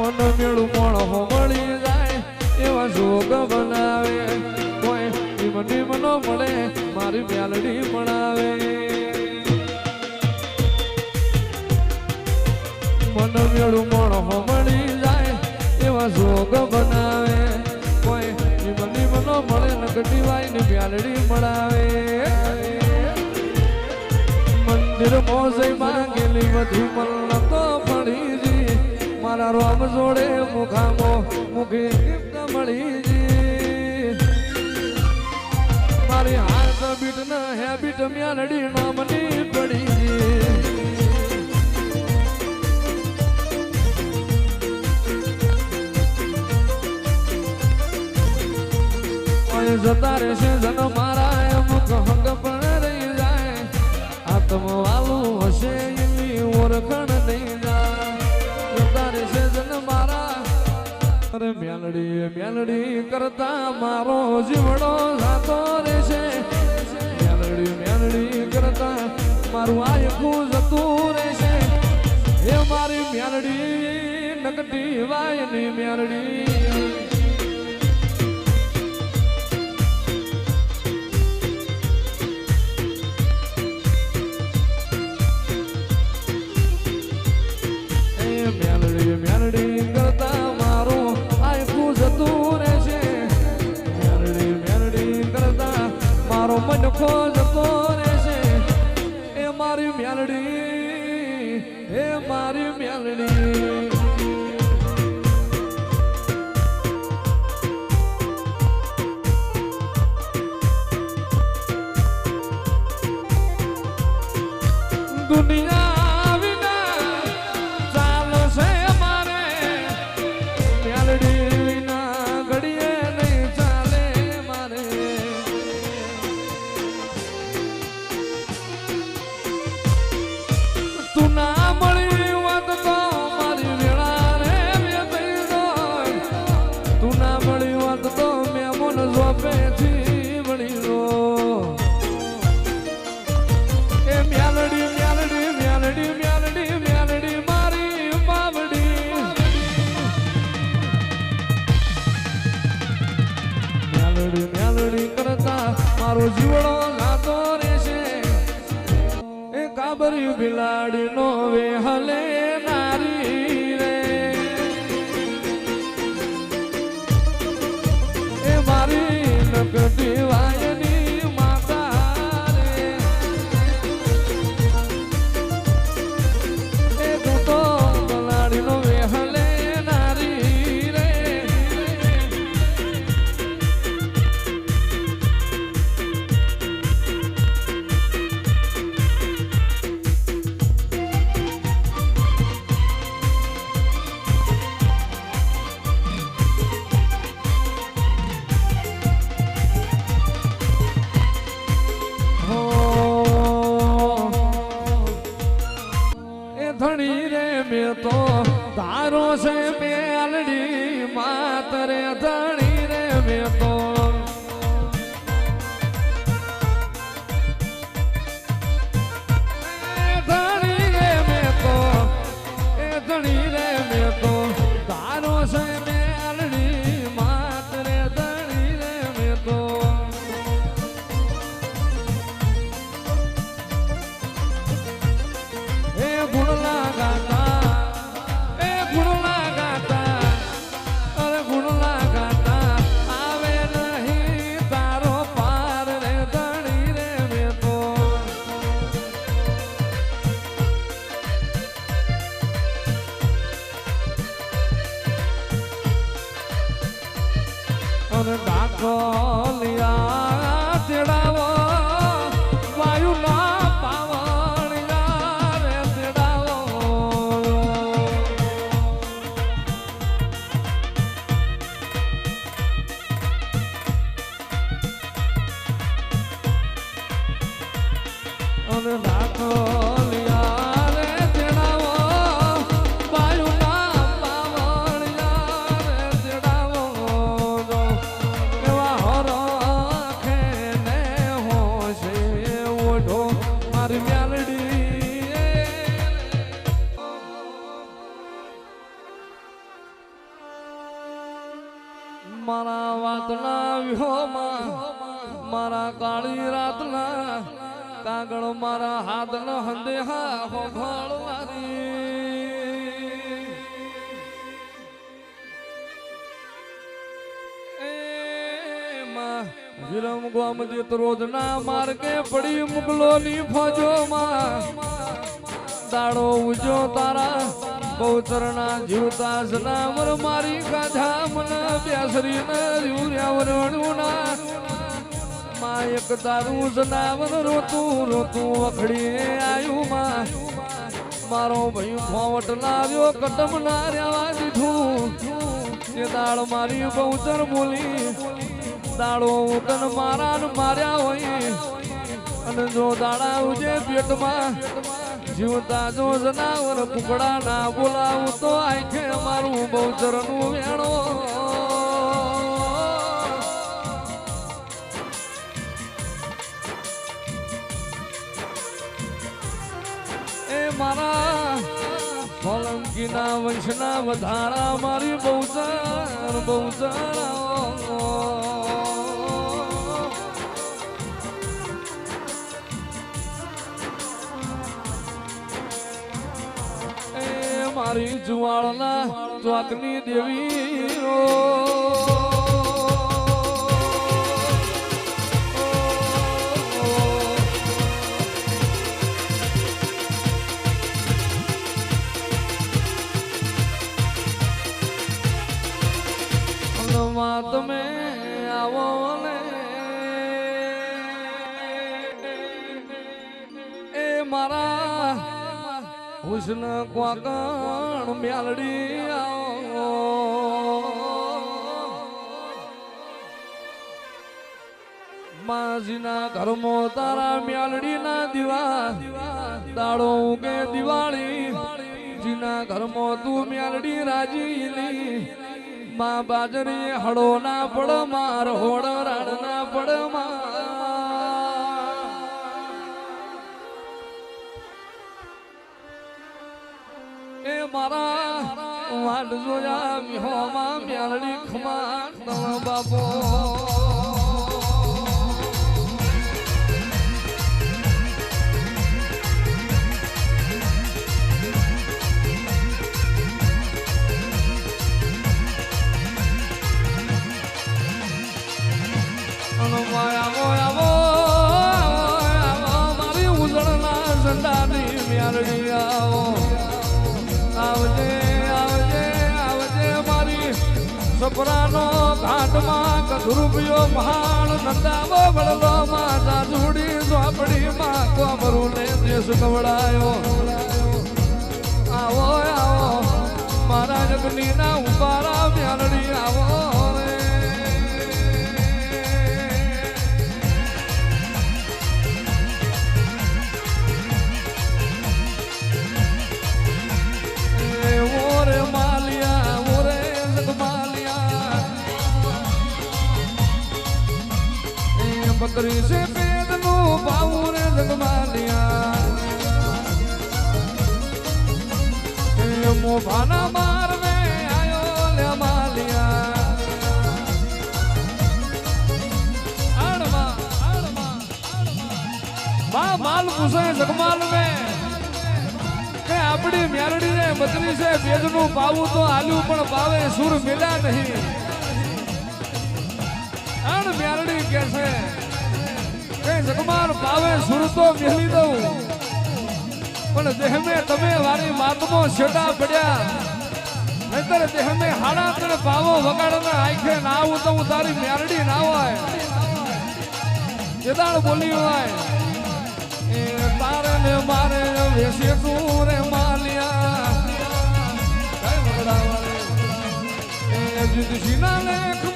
મન મેળું મોણ મળી જાય, એવા જોગ બનાવે. કોઈ નિમ નિમ નો મળે, મારી મ્યાલડી મણાવે મન મેળું મોણ મળી જાય, એવા જોગ બનાવે. કોઈ નિમ નિમ નો મળે નકટી વાય ને મ્યાલડી મળાવે મંદિર મોજય માંગેલી તો મળીજી મારા રોમ જોડે મુખામો મુખી ગિફ્ટ મળીજી મારી હાથ બીટ ન હેબિટ મ્યાલડી નામની પડીજી ઓય જતા રહેશે જન મારા અમુક હંગ પણ રહી જાય. આત્મ વાલું હશે ઓળખણ અરે મ્યાલડી મ્યાલડી કરતા મારો જીવડો જાતો રહેશે. મ્યાલડી મ્યાલડી કરતા મારું આયકું જતું રહેશે. એ મારી મ્યાલડી નકટી વાયની મ્યાલડી મારો મનખો જતો રહેશે. એ મારી મ્યાલડી એ મારી મ્યાલડી દુનિયા મ્યાલડી કરતા મારો જીવડો લાતો રહેશે. એ કાબરી બિલાડી નો વેહલે છે મેલડી માતરે ધણી મારા કાળી રાતના કાગળ મારા હાથના ન હંદે એ માં વિરમ ગોમદિત રોજના માર્ગે પડી મુગલોની ફોજોમાં. દાડો ઉજો તારા, બહુચરના જીવતા જનાવર મારી ગાધા મન બેસરી ન વરણું વરણુના માં એક તારું જનાવર રોતું રોતું વખડી આયું માં. મારો ભાઈ ફોવટ લાવ્યો, કદમ ના રેવા દીધું. જે દાળ મારી બહુચર બોલી દાડો ઉકન મારા માર્યા હોય. અને જો દાડા ઉજે પેટમાં, જીવતા જો જનાવર કુકડા ના બોલાવું તો આખે મારું બહુચરનું વેણો. મારા સોલંકીના વંશના વધારા મારી બહુચર બહુ એ મારી જુવાળના ચોકની દેવી હુસ્ન ક્વાકણ મ્યાલડી માજીના ઘરમો તારા મ્યાલડીના દીવા, દાડો કે દિવાળી. જીના ઘરમો તું મ્યાલડી રાજી માં બાજરી હળો ના પડ માર હોડ વાડ જોયા મિહોમાં મ્યાલડી ખમા બાપો. સપરાનો ઘાટમાં કધુરુપિયો મહાન નંદાવો વળલો માતા જોડી ઝોપડી માં કોમરું ને દેશ કવડાયો આવો આવો મારા જગની ના ઉપારા મ્યાલડી બકરી છે પેદનું પાવું રે જગમાલિયા મોભાના માર મે આયો લે માલિયા. આડમાં આડમાં બા માલ પૂછે જગમાલ મે કે આપણી મ્યારડી ને બકરી છે ભેજનું પાવું તો આલ્યું પણ પાવે સુર મિલ્યા નહીં. આણ મ્યારડી કે છે? કે જગમાર પાવે સુરતો મેલી દઉં. પણ દેહમે તમે વારી માતમો છેટા પડ્યા. નહીતર દેહમે હાડા તને પાવો વગાડના આંખે ના આવું તો હું તારી મેરડી ના હોય. જેદાળ બોલી હોય તારે ને મારે વેસે તું રે માલિયા. કઈ જુદશીના લેખમાં બેઠો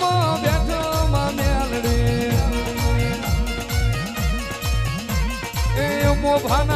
એ